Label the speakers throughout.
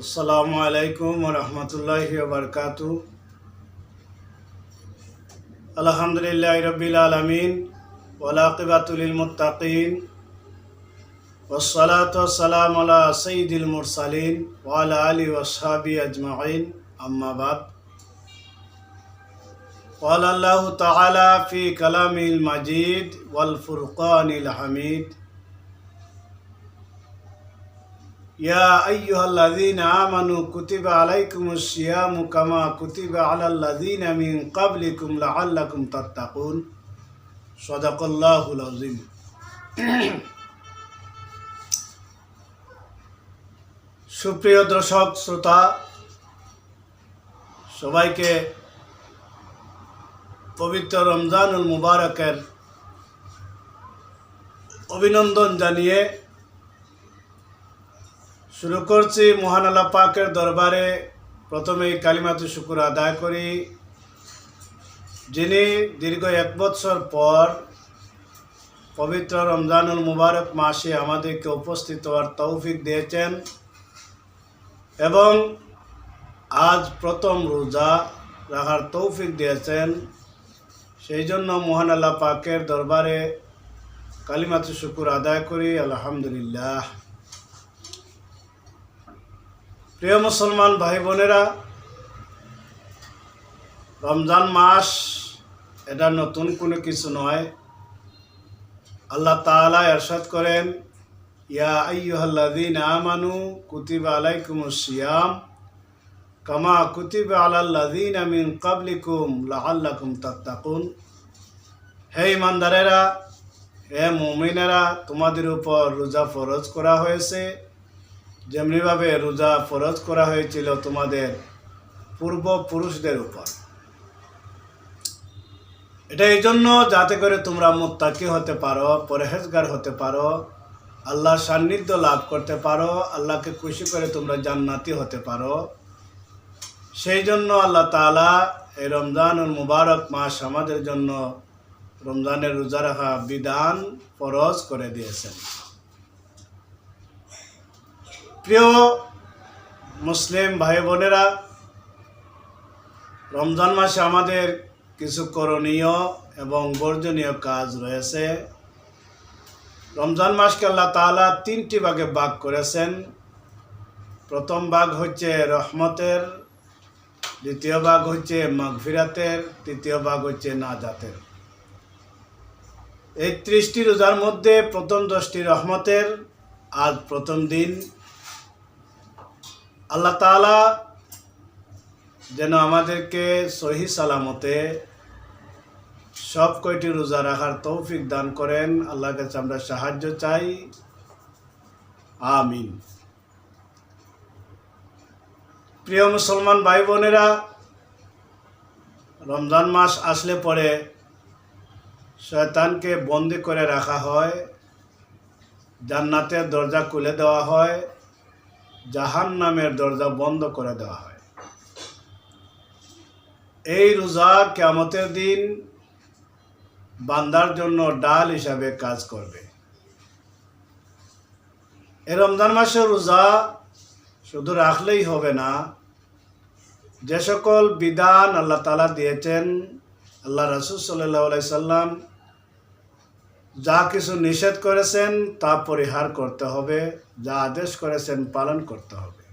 Speaker 1: আসসালামু আলাইকুম রহমতুল্লাহি বারকাত আলহামদুলিল্লাহ রবিল আলমিন ওলাকিবাতুল মুতাকিন والصلاة والسلام على سيد المرسلين وعلى آله وأصحابه أجمعين أما بعد قال الله تعالى في كلامه المجيد والفرقان الحميد يا أيها الذين آمنوا كتب عليكم الصيام كما كتب على الذين من قبلكم لعلكم تتقون صدق الله العظيم সুপ্রিয় দর্শক শ্রোতা সবাইকে পবিত্র রমজানুল মুবারকের অভিনন্দন জানিয়ে শুরু করছি মহান আল্লাহ পাকের দরবারে। প্রথমেই কালিমাতু শুকুর আদায় করি। যিনি দীর্ঘ এক বৎসর পর পবিত্র রমজানুল মুবারক মাসে আমাদেরকে উপস্থিত হওয়ার তৌফিক দিয়েছেন এবং আজ প্রথম রোজা রাখার তৌফিক দিয়েছেন, সেই জন্য মহান আল্লাহ পাকের দরবারে কালিমাতু শুকুর আদায় করি। আলহামদুলিল্লাহ। প্রিয় মুসলমান ভাই বোনেরা, রমজান মাস এটা নতুন কোনো কিছু নয়। আল্লাহ তাআলা এরশাদ করেন, ইয়া আইয়ুহাল্লাযীনা আমানু কুতিবা আলাইকুমুস সিয়াম কামা কুতিবা আলাল্লাযীনা মিন ক্বাবলিকুম লাআল্লাকুম তাত্তাকুন। হে ইমানদারেরা হে মুমিনেরা, তোমাদের উপর রোজা ফরজ করা হয়েছে। যেমনিভাবে রোজা ফরজ করা হয়েছিল তোমাদের পূর্বপুরুষদের উপর। এটা এই জন্য যাতে করে তোমরা মুত্তাকি হতে পারো, পরহেজগার হতে পারো, আল্লাহ সান্নিধ্য লাভ করতে পারো, আল্লাহকে খুশি করে তোমরা জান্নাতি হতে পারো। সেই জন্য আল্লাহ তাআলা এই রমজানুল মুবারক মাস আমাদের জন্য রমজানের রোজা রাখা বিধান ফরজ করে দিয়েছেন। প্রিয় মুসলিম ভাই বোনেরা, রমজান মাসে আমাদের কিছু করণীয় এবং বর্জনীয় কাজ রয়েছে। রমজান মাসকে আল্লাহ তাআলা তিনটি ভাগে ভাগ করেছেন। প্রথম ভাগ হচ্ছে রহমতের, দ্বিতীয় ভাগ হচ্ছে মাগফিরাতের, তৃতীয় ভাগ হচ্ছে নাজাতের। এই ত্রিশটি রোজার মধ্যে প্রথম দশটি রহমতের, আজ প্রথম দিন। আল্লাহ তাআলা যেন আমাদেরকে সহি সালামতে সব কয়টি রোজা রাখার তৌফিক দান করেন। আল্লাহর কাছে আমরা সাহায্য চাই। আমিন। প্রিয় মুসলমান ভাই বোনেরা রমজান মাস আসলে পরে শয়তানকে বন্দি করে রাখা হয়, জান্নাতের দরজা খুলে দেওয়া হয়। জাহান নামের দরজা বন্ধ করে দেওয়া হয়। এই রোজা কেমতের দিন বান্দার জন্য ডাল হিসাবে কাজ করবে। এই রমজান মাসের রোজা শুধু রাখলেই হবে না, যে সকল বিধান আল্লাহ তালা দিয়েছেন, আল্লাহ রসুল সাল্লাহ সাল্লাম যা কিছু নিষেধ করেছেন, তা পরিহার করতে হবে। যা আদেশ করেছেন, পালন করতে হবে।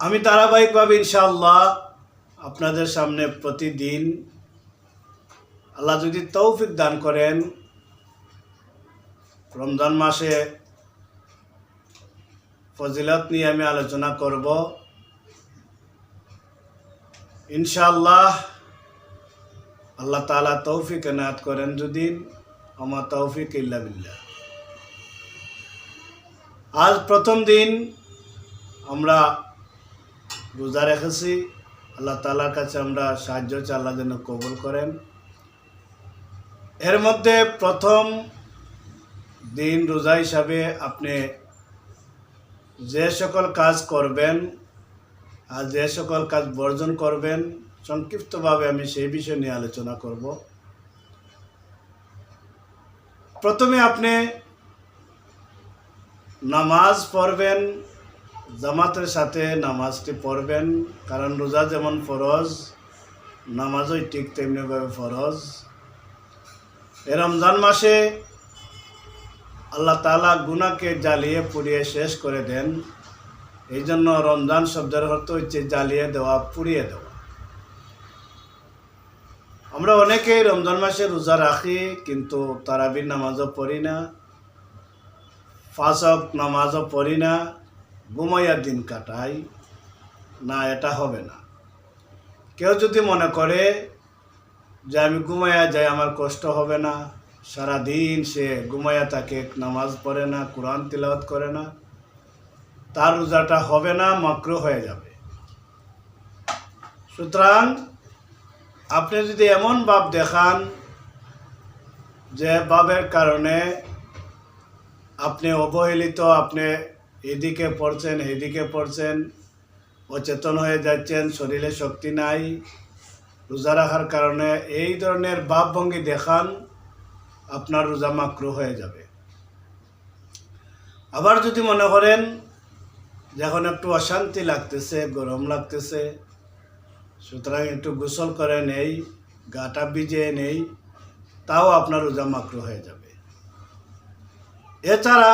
Speaker 1: আমি ধারাবাহিকভাবে ইনশাআল্লাহ আপনাদের সামনে প্রতিদিন আল্লাহ যদি তৌফিক দান করেন, রমজান মাসে ফজিলত নিয়ে আমি আলোচনা করব। ইনশাআল্লাহ আল্লাহ তালা তৌফিক এনায়াত করেন যদি, আমার তৌফিক ইল্লা বিল্লাহ। আজ প্রথম দিন আমরা রোজা রেখেছি। আল্লাহ তালার কাছে আমরা সাহায্য চাই, আল্লাহ যেন কবুল করেন। এর মধ্যে প্রথম দিন রোজা হিসাবে আপনি যে সকল কাজ করবেন আর যে সকল কাজ বর্জন করবেন সংক্ষিপ্তভাবে আমি সেই বিষয় নিয়ে আলোচনা করব। প্রথমে আপনি নামাজ পড়বেন, জামাতের সাথে নামাজটি পড়বেন, কারণ রোজা যেমন ফরজ, নামাজও ঠিক তেমনিভাবে ফরজ। এ রমজান মাসে আল্লাহ তালা গুনাকে জ্বালিয়ে পুড়িয়ে শেষ করে দেন। এই জন্য রমজান শব্দের অর্থ হচ্ছে জ্বালিয়ে দেওয়া, পুড়িয়ে দেওয়া। আমরা অনেকেই রমজান মাসে রোজা রাখি, কিন্তু তারাবির নামাজও পড়ি না ফাঁসক নামাজও পড়ি না, ঘুমাইয়া দিন কাটাই, না, এটা হবে না। কেউ যদি মনে করে যে আমি ঘুমাইয়া যাই, আমার কষ্ট হবে না, সারাদিন সে ঘুমাইয়া তাকে নামাজ পড়ে না, কোরআন তিলাওয়াত করে না, তার রোজাটা হবে না, মাকরু হয়ে যাবে। সুতরাং আপনি যদি এমন বাপ দেখান যে ভাবের কারণে আপনি অবহেলিত, আপনি এদিকে পড়ছেন এদিকে পড়ছেন, অচেতন হয়ে যাচ্ছেন, শরীরে শক্তি নাই, রোজা রাখার কারণে এই ধরনের ভাবভঙ্গি দেখান, আপনার রোজা মাকরু হয়ে যাবে। আবার যদি মনে করেন যখন একটু অশান্তি লাগতেছে, গরম লাগতেছে সুতরাং একটু গোসল করে নেই, গাটা ভিজিয়ে নেই, তাও আপনার রোজা মাকরু হয়ে যাবে। এছাড়া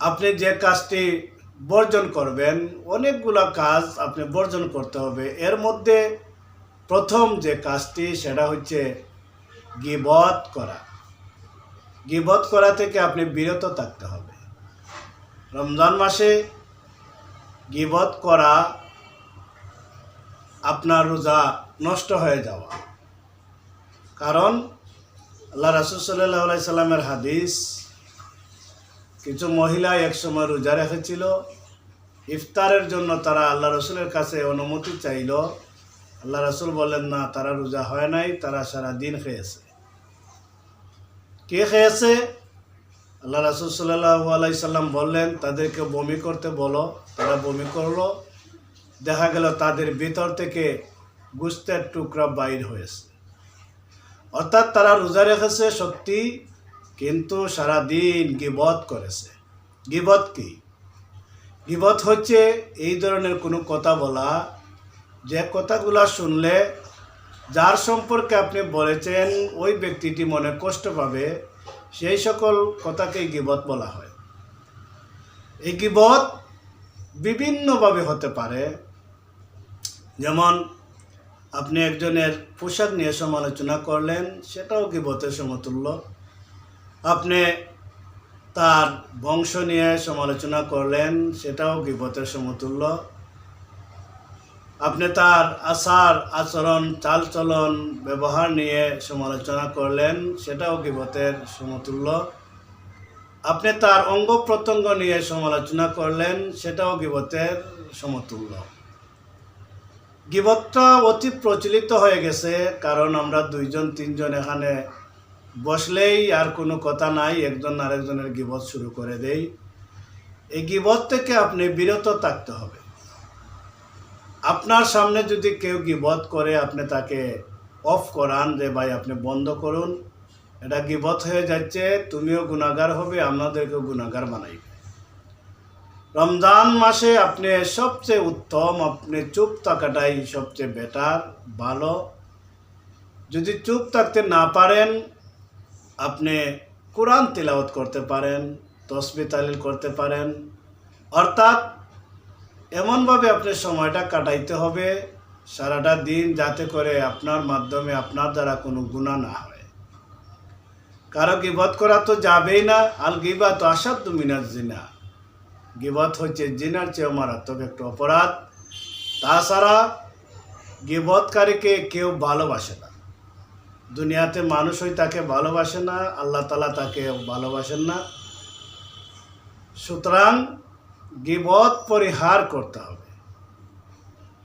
Speaker 1: আপনি যে কাজটি বর্জন করবেন, অনেকগুলো কাজ আপনি বর্জন করতে হবে। এর মধ্যে প্রথম যে কাজটি সেটা হচ্ছে গিবত করা। গিবত করা থেকে আপনি বিরত থাকতে হবে। রমজান মাসে গিবত করা আপনার রোজা নষ্ট হয়ে যাওয়া। কারণ আল্লাহ রাসুল সাল্লাহ সাল্লামের হাদিস, কিছু মহিলা একসময় রোজা রেখেছিল, ইফতারের জন্য তারা আল্লাহ রসুলের কাছে অনুমতি চাইল। আল্লাহ রসুল বলেন না, তারা রোজা হয় নাই, তারা সারা দিন খেয়েছে। কে খেয়েছে? আল্লাহ রাসুল সাল্লাহ আলাইসাল্লাম বললেন, তাদেরকে বমি করতে বলো। তারা বমি করল দেখা গেল তাদের ভিতর থেকে গুস্তের টুকরা বাইর হয়েছে। অর্থাৎ তারা রোজা রেখেছে সত্যি, কিন্তু সারা দিন গিবত করেছে। গিবত কি? গিবত হচ্ছে এই ধরনের কোনো কথা বলা, যে কথাগুলো শুনলে যার সম্পর্কে আপনি বলেছেন, ওই ব্যক্তিটি মনে কষ্ট পাবে, সেই সকল কথাকেই গিবত বলা হয়। এই গিবত বিভিন্নভাবে হতে পারে যেমন আপনি একজনের পোশাক নিয়ে সমালোচনা করলেন, সেটাও গিবতের সমতুল্য? আপনি তার বংশ নিয়ে সমালোচনা করলেন, সেটাও গিবতের সমতুল্য? আপনি তার আচার, আচরণ, চালচলন, ব্যবহার নিয়ে সমালোচনা করলেন, সেটাও গিবতের সমতুল্য? আপনি তার অঙ্গ প্রত্যঙ্গ নিয়ে সমালোচনা করলেন, সেটাও গিবতের সমতুল্য? গিবতটা অতি প্রচলিত হয়ে গেছে, কারণ আমরা দুইজন, তিনজন এখানে বসলেই আর কোনো কথা নাই, একজন আরেকজনের গিবত শুরু করে দেই। এই গিবত থেকে আপনি বিরত থাকতে হবে। আপনার সামনে যদি কেউ গিবত করে, আপনি তাকে অফ করান যে, ভাই, আপনি বন্ধ করুন। এটা গিবত হয়ে যাচ্ছে, তুমিও গুণাগার হবে আপনাদেরকেও গুণাগার বানাইবে। রমজান মাসে আপনি সবচেয়ে উত্তম, আপনি চুপ থাকাটাই সবচেয়ে বেটার ভালো। যদি চুপ থাকতে না পারেন, আপনি কোরআন তিলাওয়াত করতে পারেন, তসবি তালিল করতে পারেন। অর্থাৎ, এমনভাবে আপনি সময়টা কাটাইতে হবে, সারাটা দিন যাতে করে আপনার মাধ্যমে আপনার দ্বারা কোনো গুণা না হয়। কারও গিবত করা তো যাবেই না, আল গিবা তো আসাধ্য মিনার জিনা। গিবত হচ্ছে জিনার চেয়েও মারাত্মক একটা অপরাধ। তাছাড়া গিবতকারীকে কেউ ভালোবাসে না। দুনিয়াতে মানুষই তাকে ভালোবাসে না, আল্লাহ তালা তাকে ভালোবাসেন না। সুতরাং গিবত পরিহার করতে হবে।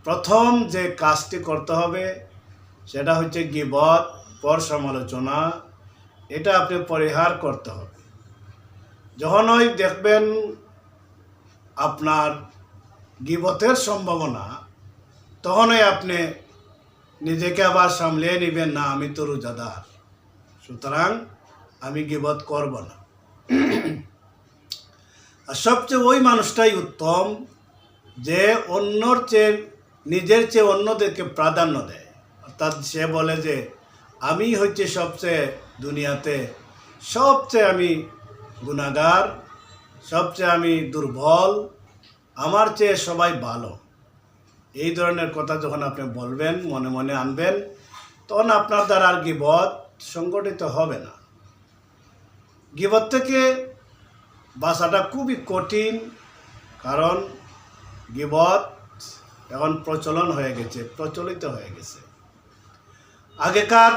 Speaker 1: প্রথম যে কাজটি করতে হবে, সেটা হচ্ছে গিবত পর সমালোচনা। এটা আপনি পরিহার করতে হবে। যখন ওই দেখবেন আপনার গিবতের সম্ভাবনা, তখনই আপনি নিজেকে আবার সামলিয়ে নেবেন, না, আমি তো রোজাদার, সুতরাং আমি গিবত করব না। আর সবচেয়ে ওই মানুষটাই উত্তম যে অন্যর চেয়ে, নিজের চেয়ে অন্যদেরকে প্রাধান্য দেয়। অর্থাৎ সে বলে যে, আমি হচ্ছে সবচেয়ে দুনিয়াতে সবচেয়ে আমি গুণাগার সবচেয়ে আমি দুর্বল, আমার চেয়ে সবাই ভালো। এই ধরনের কথা যখন আপনি বলবেন, মনে মনে আনবেন, তখন আপনার দ্বারা আর গিবত সংগঠিত হবে না। গিবত থেকে বাসাটা খুবই কঠিন, কারণ গিবত এখন প্রচলন হয়ে গেছে, প্রচলিত হয়ে গেছে। আগেকার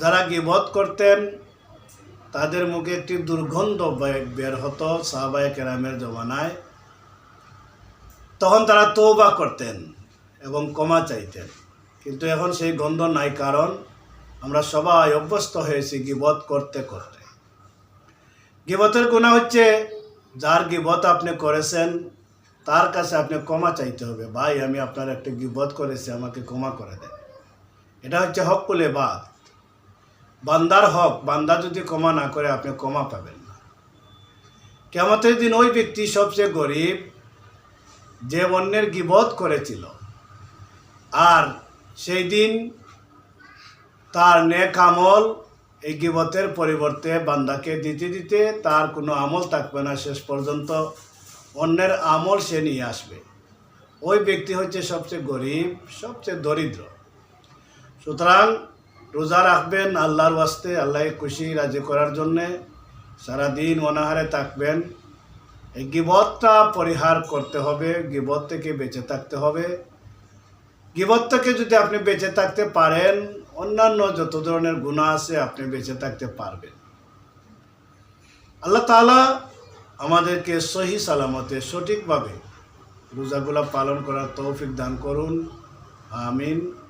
Speaker 1: যারা গিবত করতেন তাদের মুখে একটি দুর্গন্ধ বের হতো সাহবায় কেরামের জমানায়। তখন তারা তৌবা করতেন এবং ক্ষমা চাইতেন। কিন্তু এখন সেই গন্ধ নাই কারণ আমরা সবাই অভ্যস্ত হয়েছি গিবত করতে করতে। গিবতের গুণা হচ্ছে, যার গিবত আপনি করেছেন, তার কাছে আপনি ক্ষমা চাইতে হবে। ভাই, আমি আপনার একটা গিবত করেছি, আমাকে ক্ষমা করে দেন। এটা হচ্ছে হক কুলে বাদ বান্দার হক, বান্দা যদি ক্ষমা না করে, আপনি ক্ষমা পাবেন না। কেমতের দিন ওই ব্যক্তি সবচেয়ে গরিব, যে অন্যের গিবত করেছিল। আর সেই দিন তার নেক আমল এই গিবতের পরিবর্তে বান্দাকে দিতে দিতে তার কোনো আমল থাকবে না। শেষ পর্যন্ত অন্যের আমল সে নিয়ে আসবে। ওই ব্যক্তি হচ্ছে সবচেয়ে গরিব, সবচেয়ে দরিদ্র। সুতরাং রোজা রাখবেন আল্লাহর ওয়াস্তে, আল্লাহকে খুশি, রাজি করার জন্যে সারাদিন অনাহারে থাকবেন। এই গিবতটা পরিহার করতে হবে, গিবত থেকে বেঁচে থাকতে হবে। গিবত থেকে যদি আপনি বেঁচে থাকতে পারেন, অন্যান্য যত ধরনের গুণা আছে আপনি বেঁচে থাকতে পারবেন। আল্লাহ তাআলা আমাদেরকে সহি সালামতে সঠিকভাবে রোজাগুলা পালন করার তৌফিক দান করুন। আমিন।